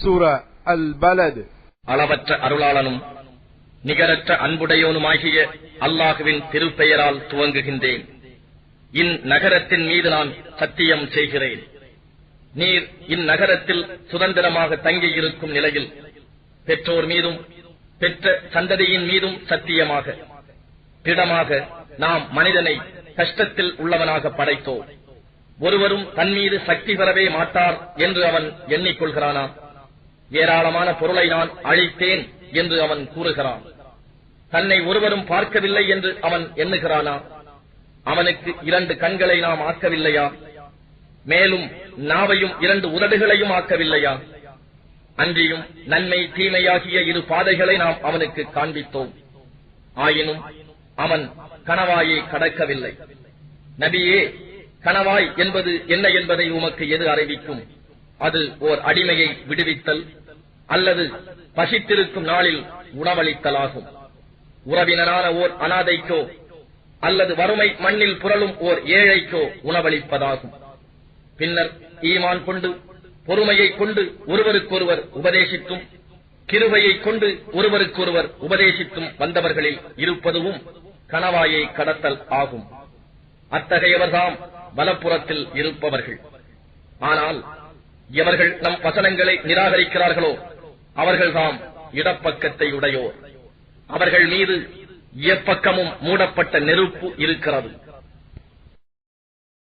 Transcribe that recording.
சூரா அல் பலத் அளவற்ற அருளாளனும் நிகரற்ற அன்புடையோனுமாகிய அல்லாஹுவின் திருப்பெயரால் துவங்குகின்றேன். இந்நகரத்தின் மீது நான் சத்தியம் செய்கிறேன். நீர் இந்நகரத்தில் சுதந்திரமாக தங்கியிருக்கும் நிலையில் பெற்றோர் மீதும் பெற்ற சந்ததியின் மீதும் சத்தியமாக திடமாக நாம் மனிதனை கஷ்டத்தில் உள்ளவனாக படைத்தோம். ஒருவரும் தன் மீது சக்தி பெறவே மாட்டார் என்று அவன் எண்ணிக்கொள்கிறானா? ஏராளமான பொருளை நான் அழித்தேன் என்று அவன் கூறுகிறான். தன்னை ஒருவரும் பார்க்கவில்லை என்று அவன் எண்ணுகிறானா? அவனுக்கு இரண்டு கண்களை நாம் ஆக்கவில்லையா? மேலும் நாவையும் இரண்டு உதடுகளையும் ஆக்கவில்லையா? அன்றியும் நன்மை தீமையாகிய இரு பாதைகளை நாம் அவனுக்கு காண்பித்தோம். ஆயினும் அவன் கணவாயை கடக்கவில்லை. நபியே கணவாய் என்பது என்ன என்பதை உமக்கு எது அறிவிக்கும்? அது ஓர் அடிமையை விடுவித்தல் அல்லது பசித்திருக்கும் நாளில் உணவளித்தலாகும். உறவினரான ஓர் அனாதைக்கோ அல்லது வறுமை மண்ணில் புரளும் ஓர் ஏழைக்கோ உணவளிப்பதாகும். பின்னர் ஈமான் கொண்டு பொறுமையைக் கொண்டு ஒருவருக்கொருவர் உபதேசித்தும் கிருபையைக் கொண்டு ஒருவருக்கொருவர் உபதேசித்தும் வந்தவர்களில் இருப்பதுவும் கணவாயை கடத்தல் ஆகும். அத்தகையவர்தாம் வலப்புறத்தில் இருப்பவர்கள். ஆனால் எவர்கள் நம் வசனங்களை நிராகரிக்கிறார்களோ அவர்கள்தாம் இடப்பக்கத்தை உடையோர். அவர்கள் மீது எப்பக்கமும் மூடப்பட்ட நெருப்பு இருக்கிறது.